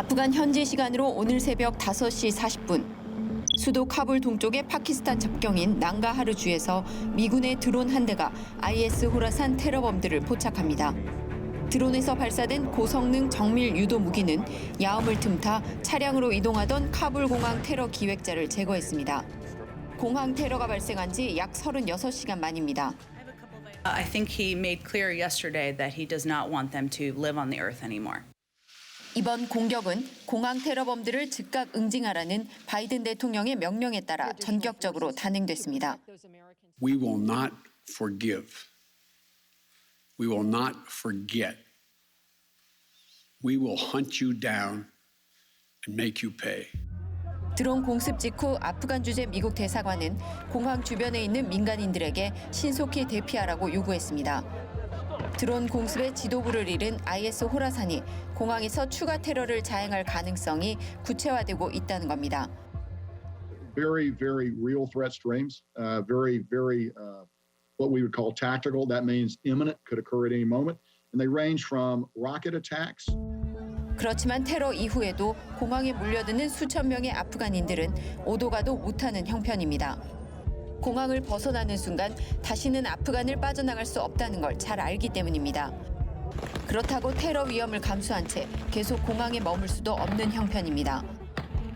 아프간 현지 시간으로 오늘 새벽 5시 40분 수도 카불 동쪽의 파키스탄 접경인 난가하르 주에서 미군의 드론 한 대가 IS 호라산 테러범들을 포착합니다. 드론에서 발사된 고성능 정밀 유도 무기는 야음을 틈타 차량으로 이동하던 카불 공항 테러 기획자를 제거했습니다. 공항 테러가 발생한 지 약 36시간 만입니다. I think he made clear yesterday that he does not want them to live on the earth anymore. 이번 공격은 공항 테러범들을 즉각 응징하라는 바이든 대통령의 명령에 따라 전격적으로 단행됐습니다. We will not forgive. We will not forget. We will hunt you down and make you pay. 드론 공습 직후 아프간 주재 미국 대사관은 공항 주변에 있는 민간인들에게 신속히 대피하라고 요구했습니다. 드론 공습의 지도부를 잃은 IS 호라산이 공항에서 추가 테러를 자행할 가능성이 구체화되고 있다는 겁니다. very, very real threat streams, uh, very, very uh, what we would call tactical. That means imminent, could occur at any moment. And they range from rocket attacks 그렇지만 테러 이후에도 공항에 몰려드는 수천 명의 아프간인들은 오도 가도 못하는 형편입니다. 공항을 벗어나는 순간 다시는 아프간을 빠져나갈 수 없다는 걸 잘 알기 때문입니다. 그렇다고 테러 위험을 감수한 채 계속 공항에 머물 수도 없는 형편입니다.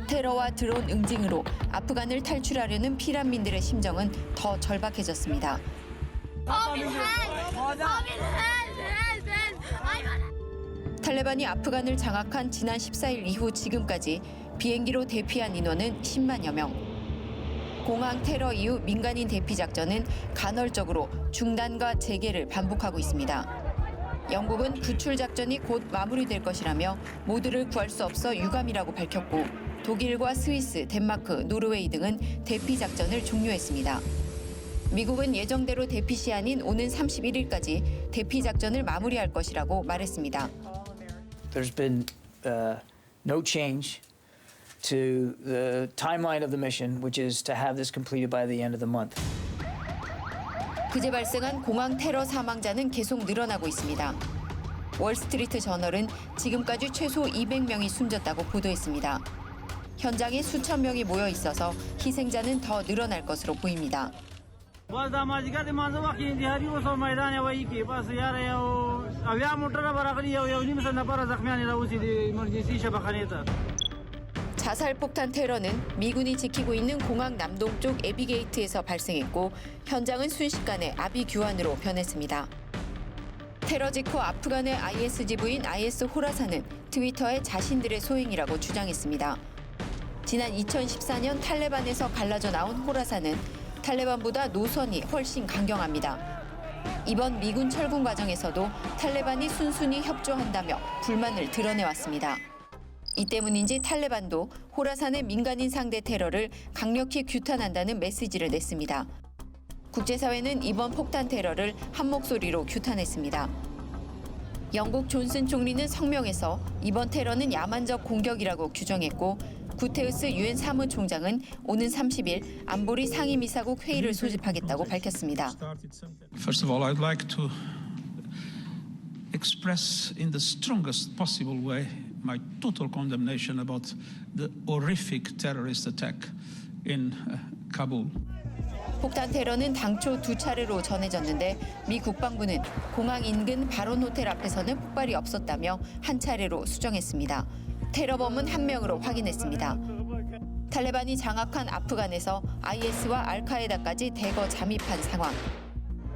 테러와 드론 응징으로 아프간을 탈출하려는 피난민들의 심정은 더 절박해졌습니다. 탈레반이 아프간을 장악한 지난 14일 이후 지금까지 비행기로 대피한 인원은 10만여 명. 공항 테러 이후 민간인 대피 작전은 간헐적으로 중단과 재개를 반복하고 있습니다. 영국은 구출 작전이 곧 마무리될 것이라며 모두를 구할 수 없어 유감이라고 밝혔고 독일과 스위스, 덴마크, 노르웨이 등은 대피 작전을 종료했습니다. 미국은 예정대로 대피 시한인 오는 31일까지 대피 작전을 마무리할 것이라고 말했습니다. There's been uh, no change to the timeline of the mission, which is to have this completed by the end of the month. 그제 발생한 공항 테러 사망자는 계속 늘어나고 있습니다. 월스트리트 저널은 지금까지 최소 200명이 숨졌다고 보도했습니다. 현장에 수천 명이 모여 있어서 희생자는 더 늘어날 것으로 보입니다. 자살 폭탄 테러는 미군이 지키고 있는 공항 남동쪽 에비게이트에서 발생했고 현장은 순식간에 아비 규환으로 변했습니다. 테러 직후 아프간의 IS 지부인 IS 호라사는 트위터에 자신들의 소행이라고 주장했습니다. 지난 2014년 탈레반에서 갈라져 나온 호라사는 탈레반보다 노선이 훨씬 강경합니다. 이번 미군 철군 과정에서도 탈레반이 순순히 협조한다며 불만을 드러내왔습니다. 이 때문인지 탈레반도 호라산의 민간인 상대 테러를 강력히 규탄한다는 메시지를 냈습니다. 국제사회는 이번 폭탄 테러를 한 목소리로 규탄했습니다. 영국 존슨 총리는 성명에서 이번 테러는 야만적 공격이라고 규정했고 구테우스 유엔 사무총장은 오는 30일 안보리 상임이사국 회의를 소집하겠다고 밝혔습니다. First of all, I'd like to express in the strongest possible way my total condemnation about the horrific terrorist attack in uh, Kabul. 폭탄 테러는 당초 두 차례로 전해졌는데 미 국방부는 공항 인근 바론 호텔 앞에서는 폭발이 없었다며 한 차례로 수정했습니다. 테러범은 한 명으로 확인했습니다. 탈레반이 장악한 아프간에서 IS와 알카에다까지 대거 잠입한 상황.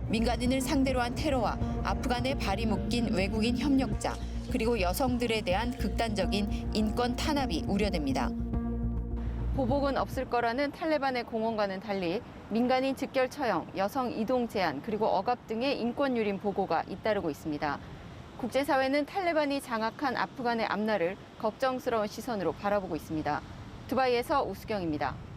민간인을 상대로 한 테러와 아프간에 발이 묶인 외국인 협력자 그리고 여성들에 대한 극단적인 인권 탄압이 우려됩니다. 보복은 없을 거라는 탈레반의 공언과는 달리 민간인 직결 처형, 여성 이동 제한 그리고 억압 등의 인권 유린 보고가 잇따르고 있습니다. 국제사회는 탈레반이 장악한 아프간의 앞날을 걱정스러운 시선으로 바라보고 있습니다. 두바이에서 우수경입니다.